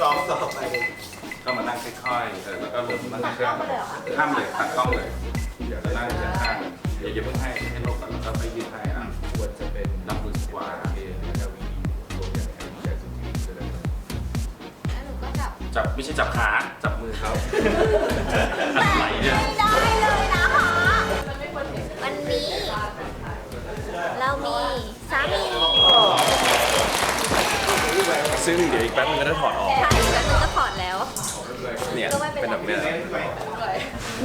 สองสองไปก็มานั่งค่อยๆเออแล้วก็เริ่มนั่งเครื่องห้ามเลยตัดกล้องเลย เดี๋ยวจะนั่งจะข้างเดี๋ยวอย่าเพิ่งให้ให้โลกก่อนแล้วก็ไปยืดให้อะควรจะเป็นนับมือสกวาเอเอลวีตัวอย่างแอมแจสุทีก็ได้แล้วหนูก็จับจับไม่ใช่จับขาจับมือเขาอะไรเนี่ย ได้เลยนะคะวันนี้ เรามีสามี ซึ่งเดี๋ยวอีกแป๊บนึงก็จะถอดออก ใช่แล้วหนูก็ถอดแล้ว เนี่ย เป็นแบบเนี้ย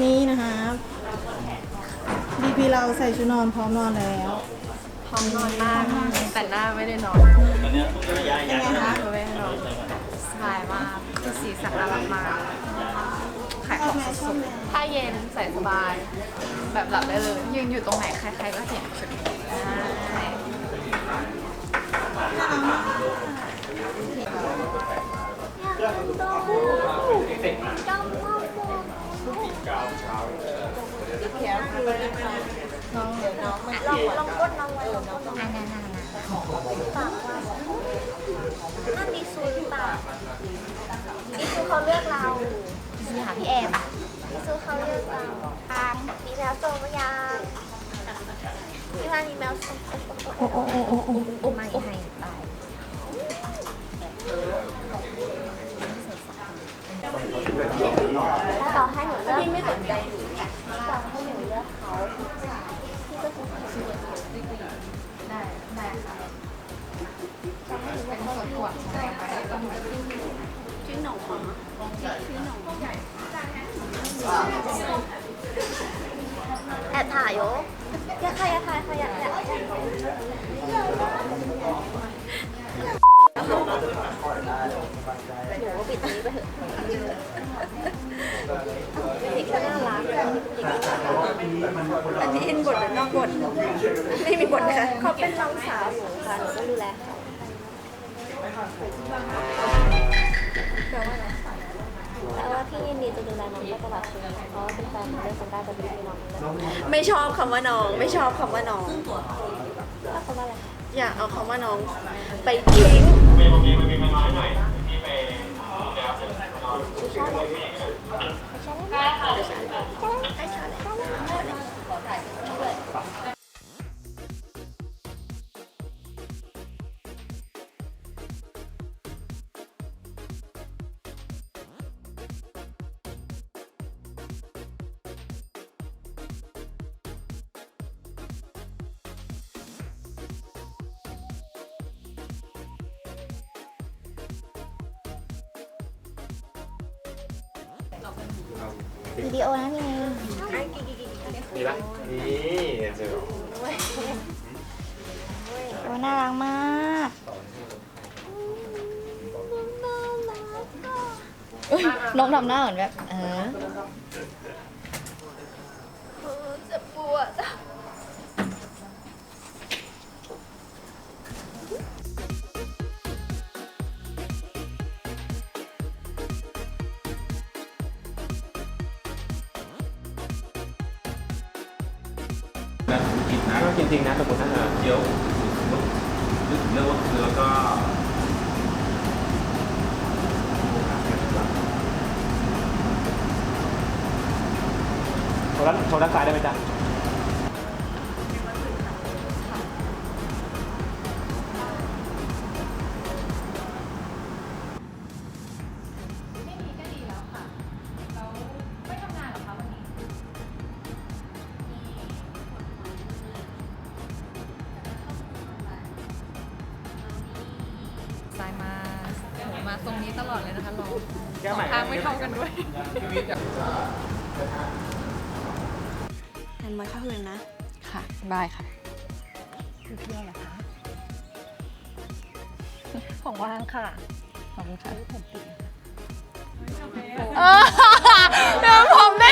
นี่นะคะบีพีเราใส่ชุดนอนพร้อมนอนแล้วพร้อมนอนมาก แต่หน้าไม่ได้นอนเป็นไงคะไม่ได้นอนสบายมากคือสีสันน่ารักมากขายของสุดๆถ้าเย็นใส่สบาย แบบหลับได้เลย ยืนอยู่ตรงไหนใครๆก็เห็นชุดนี้ พี่ว่ามีแมวส่งโอ้โอ้โอ้โอ้โอ้โอ้ไม่ให้ตายต่อให้หนูเลือกไม่สนใจหนูต่อให้หนูเลือกเขาพี่ก็จะเสียได้ได้ค่ะเป็นส่วนตัวใช่ไปแล้วก็เหมือนแอบถ่ายโยอย่าใครอย่าถ่ายใครอย่อหนูว่ ปิดนี้ไปเถอะเด็กก็น่ารักอันนี้อินบทหรือนอกบทไม่มีบทนะคะเขาเป็นน้องสาวหนูค่ะหนูต้องดูแลเขาแปลว่าอะไร แปลว่าพี่ยินดีจะดูแลน้องไปตลอดชีวิตเพราะว่าเป็นแฟนน้องด้วยกันได้จะดูแลน้องเลยไม่ชอบคำว่าน้อง ไม่ชอบคำว่าน้อง ก็เขาว่าอะไรอยากเอาคำว่าน้องไปทิ้ง วิดีโอนะนี่มีละนี่เจอโอ้น่ารักมากน้องทำหน้าเหมือนแบบเออ โทรด้านโทรด้านซ้ายได้ไหมจ๊ะไม่มีก็ดีแล้วค่ะเราไม่ทำงานหรอคะวันนี้ สายมาโหมาตรงนี้ตลอดเลยนะคะลองสองทางไม่เท่ากันด้วยแอนม อยเข้าคืนนะ ค่ะบายค่ะของว่างค่ะ ขอบคุณค่ะเออเดินผมได้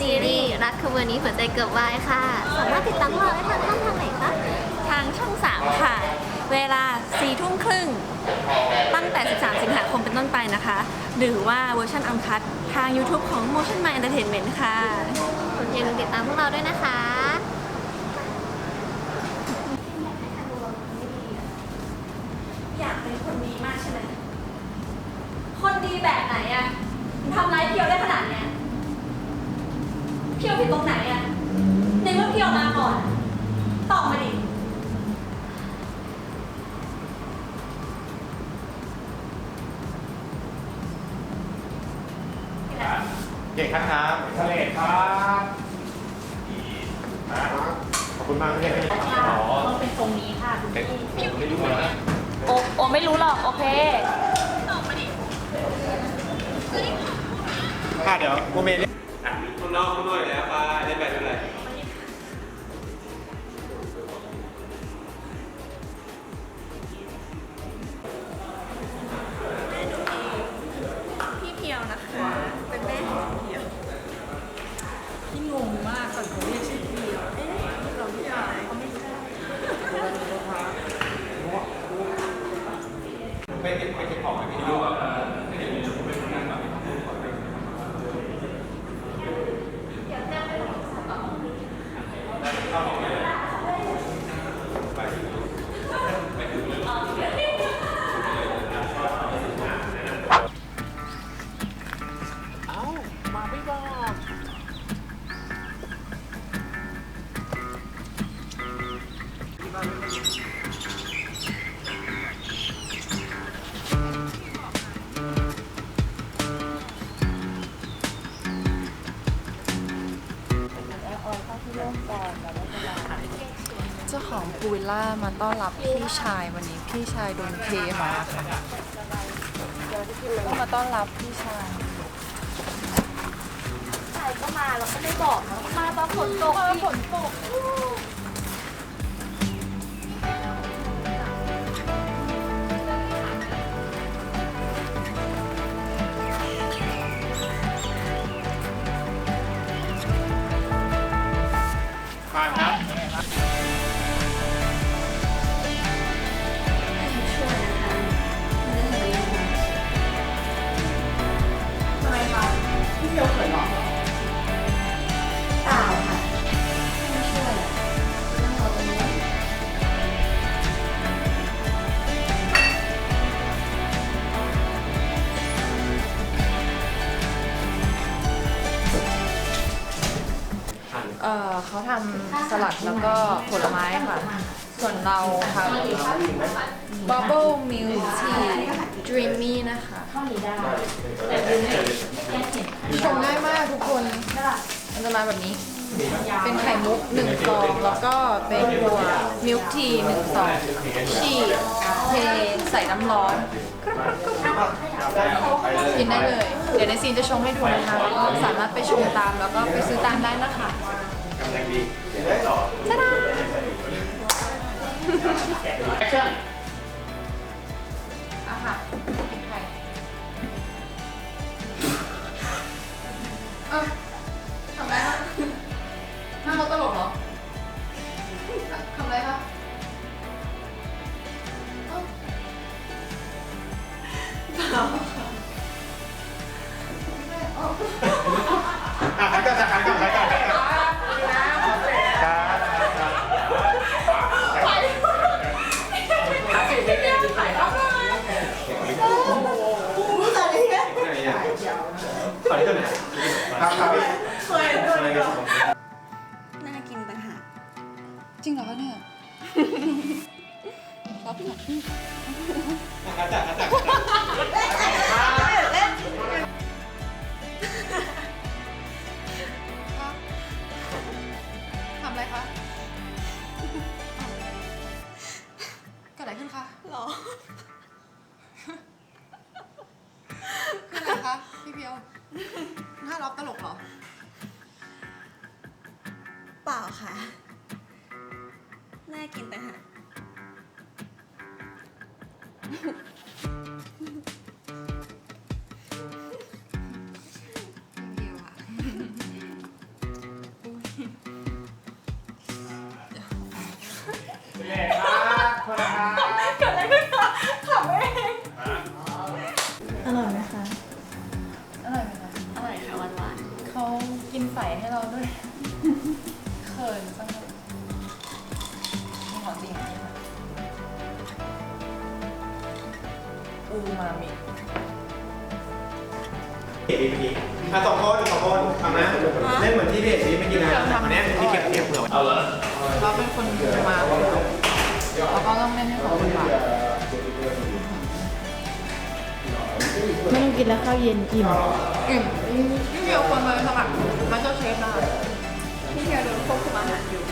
Coaster The Series รักขบวนนี้หัวใจเกือบวายค่ะ สามารถติดตามพวกเราได้ทางช่องทางไหนคะ ทางช่อง 3 ค่ะ เวลา4ทุ่มครึ่ง ตั้งแต่ 13 สิงหาคมเป็นต้นไปนะคะ หรือว่าเวอร์ชันอังคัดทาง YouTube ของ Motion My Entertainment ค่ะ อย่าลืมติดตามพวกเราด้วยนะคะอยากเป็นคนดีมากใช่ไหม คนดีแบบไหนอะทำร้ายเพียวได้ขนาดเนี้ย เพียวผิดตรงไหนอะในเมื่อเพียวมาก่อนอะตอบมาดิ เก่งครับครับทะเลครับขอบคุณมากที่ให้อ๋อต้องเป็นตรงนี้ค่ะคุณพี่ไม่รู้เหมือนกันโอโอไม่รู้หรอก โอเคค่ะเดี๋ยวโมเมนต์อะคุณ น้องคุณด้วยแล้ว เจ้าของพูวิลล่ามาต้อนรับพี่ชายวันนี้พี่ชายโดนเทมาค่ะก็มาต้อนรับพี่ชายใช่ก็มาเราก็ไม่บอกนะมาตอนฝนตกฝนตก เอ่อเขาทำสลัดแล้วก็ผลไม้ค่ะ ส่วนเราทำ Bubble Milk Tea Dreamy นะคะชงง่ายมากทุกคนมันจะมาแบบนี้ เป็นไข่มุกหนึ่งฟอง แล้วก็เป็นตัวมิลค์ทีหนึ่งซองฉีกเทใส่น้ำร้อนกินได้เลย เดี๋ยวในซีนจะชงให้ดูนะคะ แล้วก็สามารถไปชงตามแล้วก็ไปซื้อตามได้นะคะ กำลังดีต่อแอคชั่นอะค่ะกินไข่เออทำไรคะหน้ามดตลกเหรอทำไรคะเอ้าเปล่าค่ะอะ อูมามิเห็นดีเมื่อกี้อะสองคนสองคนทำนะเล่นเหมือนที่เพจนี้เมื่อกี้นะอันนี้ที่เก็บเก็บเผื่อไว้เอาเหรอเราเป็นคนมาเราก็ต้องเล่นให้เขาเป็นบาทไม่ต้องกินแล้วข้าวเย็นอิ่มอิ่มพี่เพียวควรมาสมัครมาสเตอร์เชฟนะคะพี่เพียวโดนควบคุมอาหารอยู่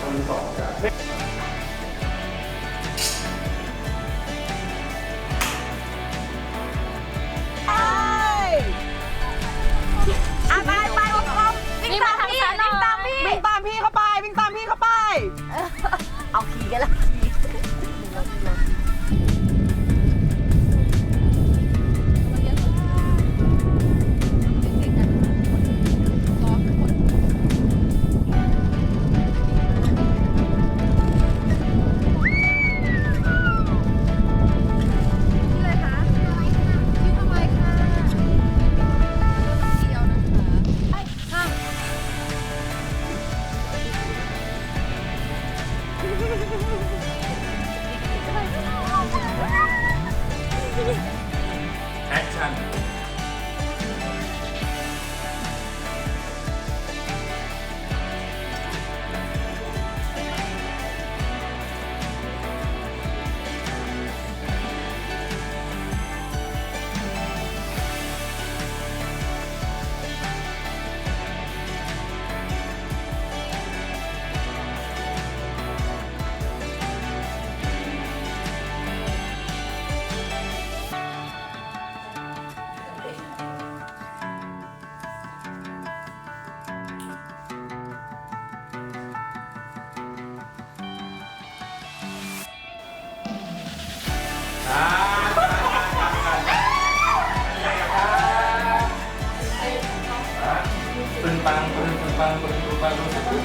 ปึ้งปังปึ้งปึ้งปังปึ้งปึ้งปังรู้สึกปึ้ง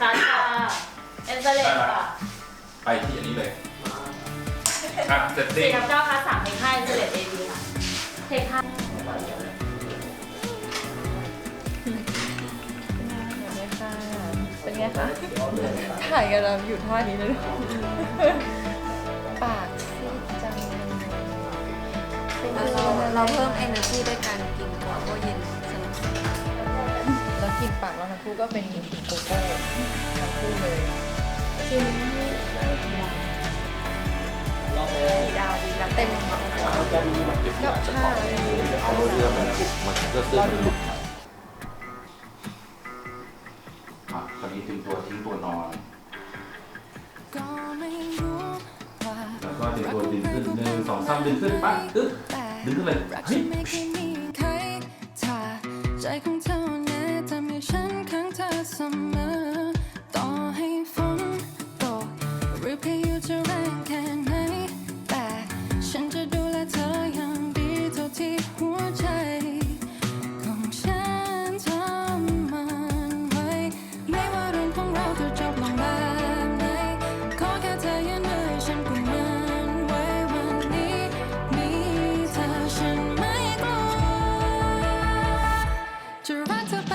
ค่ะค่ะเอ็นเซเลนค่ะไปที่อันนี้เลยอะเสร็จสี่ครับเก้าค่ะสามเทคห้าเอ็นเซเลนเอบีค่ะเทคห้า ไงคะ ถ่ายกันเราอยู่ท่านี้เลย ปากซีดจังเรา เราเพิ่ม energy ด้วยการกินกัวโก้เย็นสนุกแล้วกลินปากเราทั้งคู่ก็เป็นกลิ่นโกโก้ทั้งคู่เลยกินดีดาวดีดาวเต็มกับชาเอาเรือมัน นี้ถึงตัวทิ้งตัวนอนก็ไม่รู้ว่าแล้วก็ดึงตัวดึงขึ้นหนึ่งสองสามดึงขึ้นปั๊บตึ๊บแต่ดึงขึ้นเลยรักเฮ้ฉัยนไม่เคยมีใครถ้าใจของเธอแน่ทำให้ฉันข้างเธอเสมอ Toronto